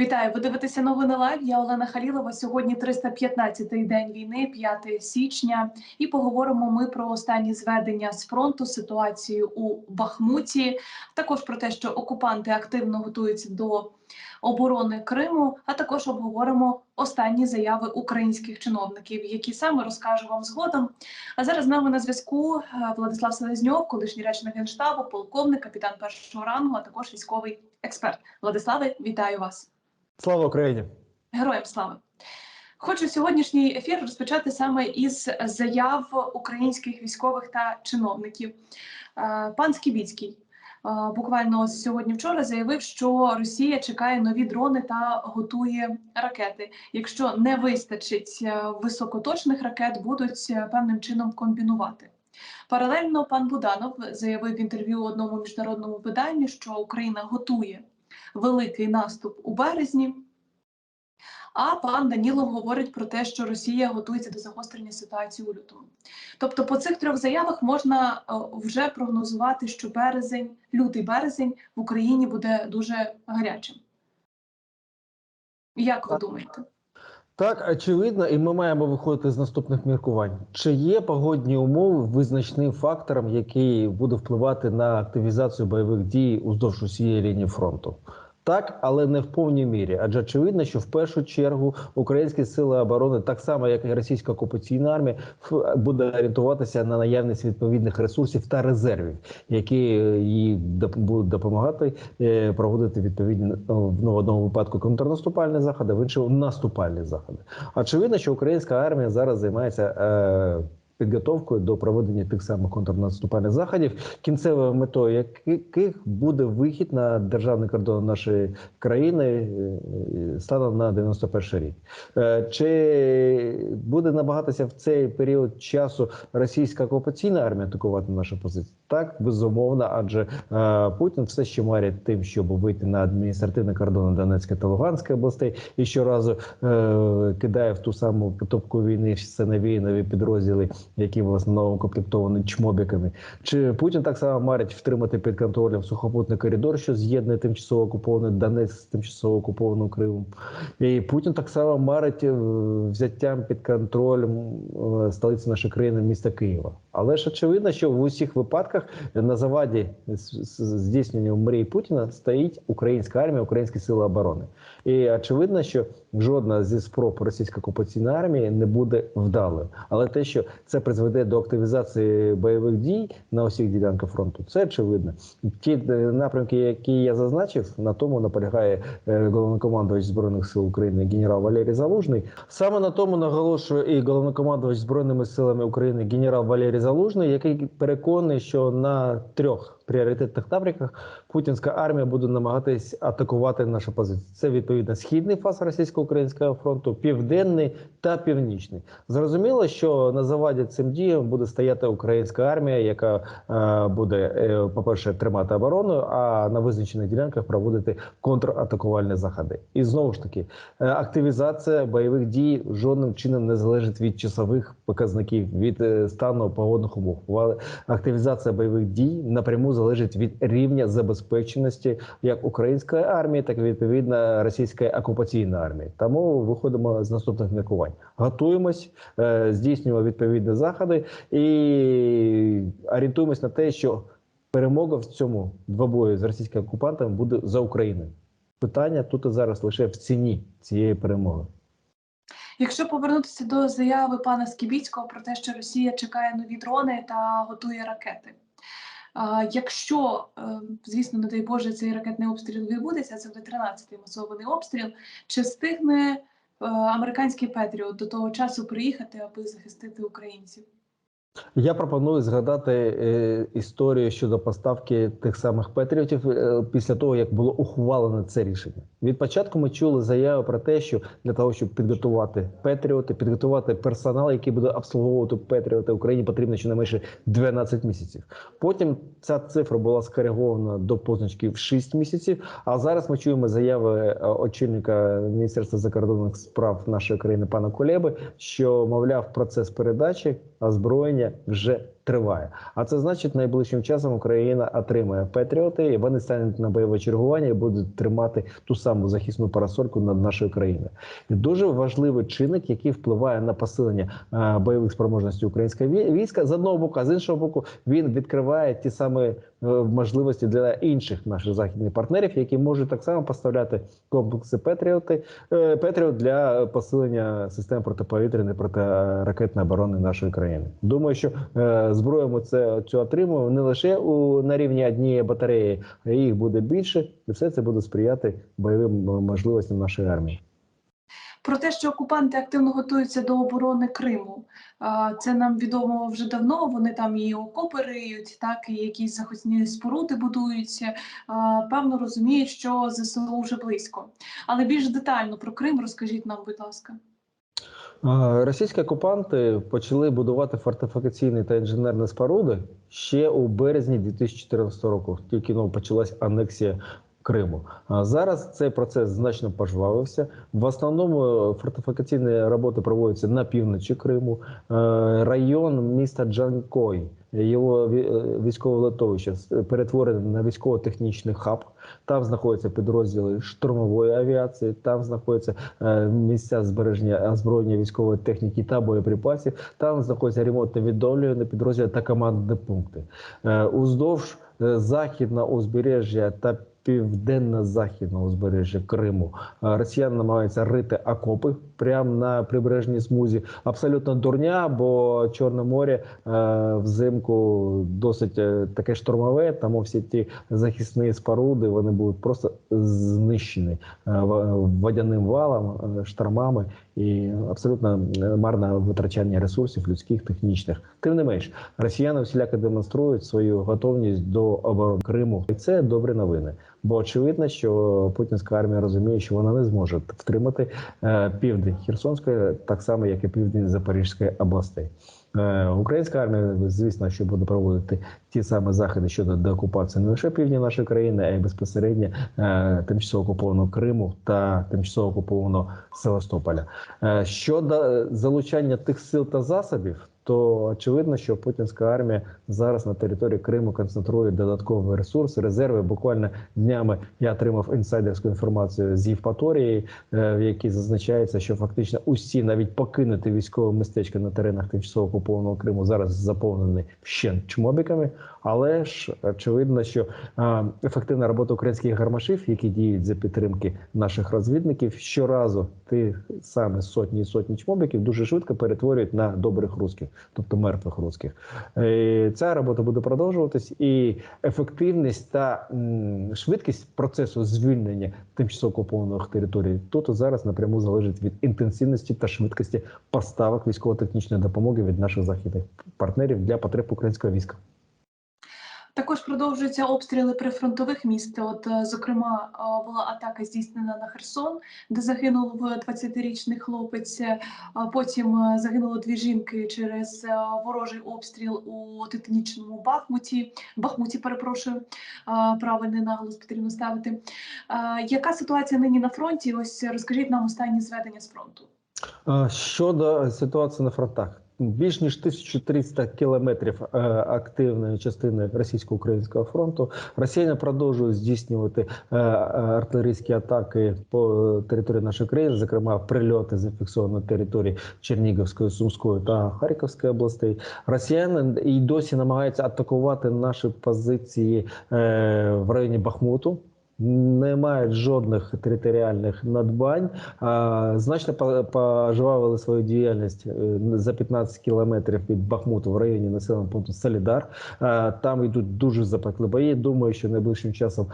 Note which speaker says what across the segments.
Speaker 1: Вітаю, ви дивитеся новини лайв. Я Олена Халілова. Сьогодні 315-й день війни, 5 січня. І поговоримо ми про останні зведення з фронту, ситуацію у Бахмуті, також про те, що окупанти активно готуються до оборони Криму. А також обговоримо останні заяви українських чиновників, які саме розкажу вам згодом. А зараз з нами на зв'язку е, Владислав Селезньов, колишній речник генштабу, полковник, капітан першого рангу, а також військовий експерт. Владиславе, вітаю вас.
Speaker 2: Слава Україні!
Speaker 1: Героям слави! Хочу сьогоднішній ефір розпочати саме із заяв українських військових та чиновників. Е, Пан Скібіцький е, буквально ось сьогодні-вчора заявив, що Росія чекає нові дрони та готує ракети. Якщо не вистачить е, високоточних ракет, будуть певним чином комбінувати. Паралельно пан Буданов заявив в інтерв'ю одному міжнародному виданню, що Україна готує великий наступ у березні. А пан Данілов говорить про те, що Росія готується до загострення ситуації у лютому. Тобто, по цих трьох заявах можна е, вже прогнозувати, що березень, лютий березень в Україні буде дуже гарячим. Як ви думаєте?
Speaker 2: Так, очевидно, і ми маємо виходити з наступних міркувань. Чи є погодні умови визначним фактором, який буде впливати на активізацію бойових дій уздовж усієї лінії фронту? Так, але не в повній мірі. Адже очевидно, що в першу чергу українські сили оборони, так само як і російська окупаційна армія, буде орієнтуватися на наявність відповідних ресурсів та резервів, які е, їй будуть допомагати е, проводити відповідні ну, в одному випадку контрнаступальні заходи, в іншому наступальні заходи. Очевидно, що українська армія зараз займається. Е, Підготовкою до проведення тих самих контрнаступальних заходів, кінцевою метою яких буде вихід на державний кордон нашої країни е, станом на 91 рік. Е, Чи буде намагатися в цей період часу російська окупаційна армія атакувати нашу позицію? Так, безумовно, адже е, Путін все ще марить тим, щоб вийти на адміністративний кордон Донецької та Луганської областей і щоразу е, кидає в ту саму топку війни все нові нові підрозділи, які в основному комплектовані чмобіками. Чи Путін так само марить втримати під контролем сухопутний коридор, що з'єднує тимчасово окупований Донецьк з тимчасово окупованим Кримом? І Путін так само марить е, взяттям під контроль е, столиці нашої країни міста Києва. Але ж очевидно, що в усіх випадках на заваді здійснення мрії Путіна стоїть українська армія, українські сили оборони. І очевидно, що жодна зі спроб російської окупаційної армії не буде вдалою. Але те, що це призведе до активізації бойових дій на усіх ділянках фронту, це очевидно. Ті е, напрямки, які я зазначив, на тому наполягає е, головнокомандувач збройних сил України генерал Валерій Залужний. Саме на тому наголошує і головнокомандувач збройними силами України генерал Валерій Залужний, який переконаний, що на трьох пріоритетних напрямках путінська армія буде намагатись атакувати нашу позицію. Це відповідно східний фас російсько-українського фронту, південний та північний. Зрозуміло, що на заваді цим діям буде стояти українська армія, яка е, буде, е, по-перше, тримати оборону, а на визначених ділянках проводити контратакувальні заходи. І знову ж таки, е, активізація бойових дій жодним чином не залежить від часових показників, від е, стану погодних умов. Активізація бойових дій напряму залежить від рівня забезпеченості як української армії, так і відповідно російської окупаційної армії. Тому виходимо з наступних міркувань. Готуємось, е, здійснюємо відповідні заходи і орієнтуємось на те, що перемога в цьому двобої з російськими окупантами буде за Україною. Питання тут і зараз лише в ціні цієї перемоги.
Speaker 1: Якщо повернутися до заяви пана Скібіцького про те, що Росія чекає нові дрони та готує ракети. Якщо, е, звісно, не дай Боже, цей ракетний обстріл відбудеться, це буде 13-й масований обстріл. Чи встигне е, американський Петріот до того часу приїхати, аби захистити українців?
Speaker 2: Я пропоную згадати е, історію щодо поставки тих самих патріотів е, після того, як було ухвалено це рішення. Від початку ми чули заяви про те, що для того, щоб підготувати патріоти, підготувати персонал, який буде обслуговувати патріоти Україні, потрібно щонайменше 12 місяців. Потім ця цифра була скоригована до позначки в 6 місяців. А зараз ми чуємо заяви е, очільника Міністерства закордонних справ нашої країни пана Кулеби, що мовляв процес передачі озброєння вже триває. А це значить, найближчим часом Україна отримає Петріоти, і вони стануть на бойове чергування і будуть тримати ту саму захисну парасольку над нашою країною. І дуже важливий чинник, який впливає на посилення е, бойових спроможностей українського війська з одного боку, а з іншого боку, він відкриває ті самі е, можливості для інших наших західних партнерів, які можуть так само поставляти комплекси Петріоти е, Петріот для посилення систем протиповітряної протиракетної оборони нашої країни. Думаю, що е, зброю ми це цю отримуємо не лише у на рівні однієї батареї, а їх буде більше, і все це буде сприяти бойовим можливостям нашої армії.
Speaker 1: Про те, що окупанти активно готуються до оборони Криму, це нам відомо вже давно. Вони там і окопи риють, так і якісь захисні споруди будуються. Певно розуміють, що ЗСУ вже близько. Але більш детально про Крим розкажіть нам, будь ласка.
Speaker 2: Російські окупанти почали будувати фортифікаційні та інженерні споруди ще у березні 2014 року. Тільки ну, почалась анексія Криму. А зараз цей процес значно пожвавився. В основному фортифікаційні роботи проводяться на півночі Криму. Е, Район міста Джанкой, його е, військове литовище с- перетворене на військово-технічний хаб. Там знаходяться підрозділи штурмової авіації, там знаходяться е, місця збереження озброєння військової техніки та боєприпасів. Там знаходяться ремонтно відновлювані підрозділи та командні пункти. Е, Уздовж е, західного узбережжя та південно-західного узбережжя Криму е, росіяни намагаються рити окопи прямо на прибережній смузі. Абсолютно дурня, бо Чорне море е, взимку досить е, таке штурмове, тому всі ті захисні споруди вони будуть просто знищені водяним валом, штормами і абсолютно марне витрачання ресурсів людських, технічних. Тим не менш, росіяни всіляко демонструють свою готовність до оборони Криму, і це добрі новини. Бо очевидно, що путінська армія розуміє, що вона не зможе втримати е, південь Херсонської, так само як і південь Запорізької областей. Е, Українська армія, звісно, що буде проводити ті самі заходи щодо деокупації не лише півдня нашої країни, а й безпосередньо е, тимчасово окупованого Криму та тимчасово окупованого Севастополя. Щодо залучання тих сил та засобів, то очевидно, що путінська армія зараз на території Криму концентрує додаткові ресурси, резерви. Буквально днями я отримав інсайдерську інформацію з Євпаторії, е, в якій зазначається, що фактично усі навіть покинуті військові містечка на теренах тимчасово окупованого Криму зараз заповнені вщент чмобіками. Але ж очевидно, що е, ефективна робота українських гармашів, які діють за підтримки наших розвідників, щоразу ті самі сотні і сотні чмобіків дуже швидко перетворюють на добрих русських, тобто мертвих русських. Е, Ця робота буде продовжуватись, і ефективність та швидкість процесу звільнення тимчасово окупованих територій тут і зараз напряму залежить від інтенсивності та швидкості поставок військово-технічної допомоги від наших західних партнерів для потреб українського війська.
Speaker 1: Також продовжуються обстріли прифронтових міст. От, е, зокрема, е, була атака здійснена на Херсон, де загинув 20-річний хлопець. Е, Потім е, загинуло дві жінки через ворожий обстріл у титанічному Бахмуті. Бахмуті, перепрошую, правильний наголос потрібно ставити. Яка ситуація нині на фронті? Ось розкажіть нам останні зведення з фронту.
Speaker 2: Щодо ситуації на фронтах, більш ніж 1300 кілометрів е, активної частини російсько-українського фронту. Росіяни продовжують здійснювати е, артилерійські атаки по території нашої країни, зокрема прильоти зафіксовані на території Чернігівської, Сумської та Харківської областей. Росіяни і досі намагаються атакувати наші позиції е, в районі Бахмуту. Не мають жодних територіальних надбань. А, значно по- пожвавили свою діяльність е, за 15 кілометрів від Бахмуту в районі населеного пункту Солідар. А, Там йдуть дуже запекли бої. Думаю, що найближчим часом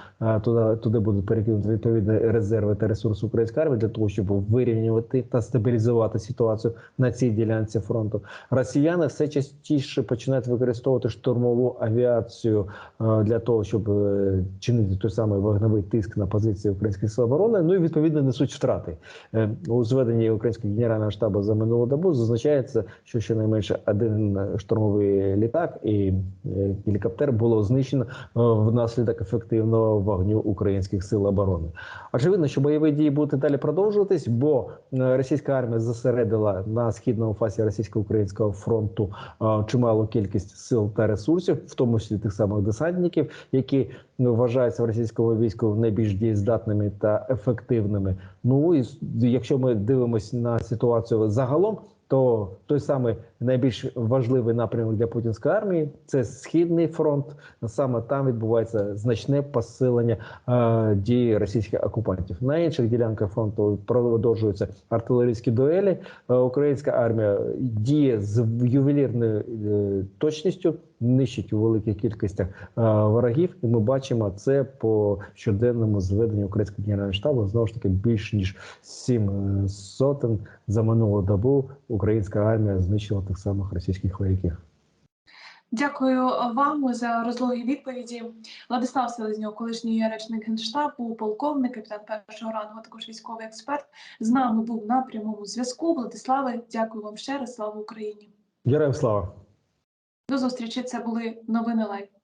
Speaker 2: туди, туди будуть перекинути відповідні резерви та ресурси української армії для того, щоб вирівнювати та стабілізувати ситуацію на цій ділянці фронту. Росіяни все частіше починають використовувати штурмову авіацію е, для того, щоб е, чинити той самий вогневий черговий тиск на позиції українських сил оборони. Ну і відповідно несуть втрати Е, у зведенні українського генерального штабу за минулу добу. Зазначається, що щонайменше один штурмовий літак і е, гелікоптер було знищено е, внаслідок ефективного вогню українських сил оборони. Очевидно, що бойові дії будуть далі продовжуватись, бо е, російська армія зосередила на східному фасі російсько-українського фронту е, чималу кількість сил та ресурсів, в тому числі тих самих десантників, які ну, вважаються в російському війську найбільш дієздатними та ефективними. Ну і якщо ми дивимося на ситуацію загалом. То той самий найбільш важливий напрямок для путінської армії це східний фронт. Саме там відбувається значне посилення е, дії російських окупантів. На інших ділянках фронту продовжуються артилерійські дуелі. Е, Українська армія діє з ювелірною е, точністю, нищить у великих кількостях е, ворогів, і ми бачимо це по щоденному зведенню українського генерального штабу. Знову ж таки, більш ніж сім е, сотень за минулу добу українська армія знищила тих самих російських вояків.
Speaker 1: Дякую вам за розлогі відповіді. Владислав Селезньов, колишній речник генштабу, полковник, капітан першого рангу, також військовий експерт. З нами був на прямому зв'язку. Владиславе, дякую вам ще раз. Слава Україні!
Speaker 2: Героям слава!
Speaker 1: До зустрічі. Це були новини Лайв.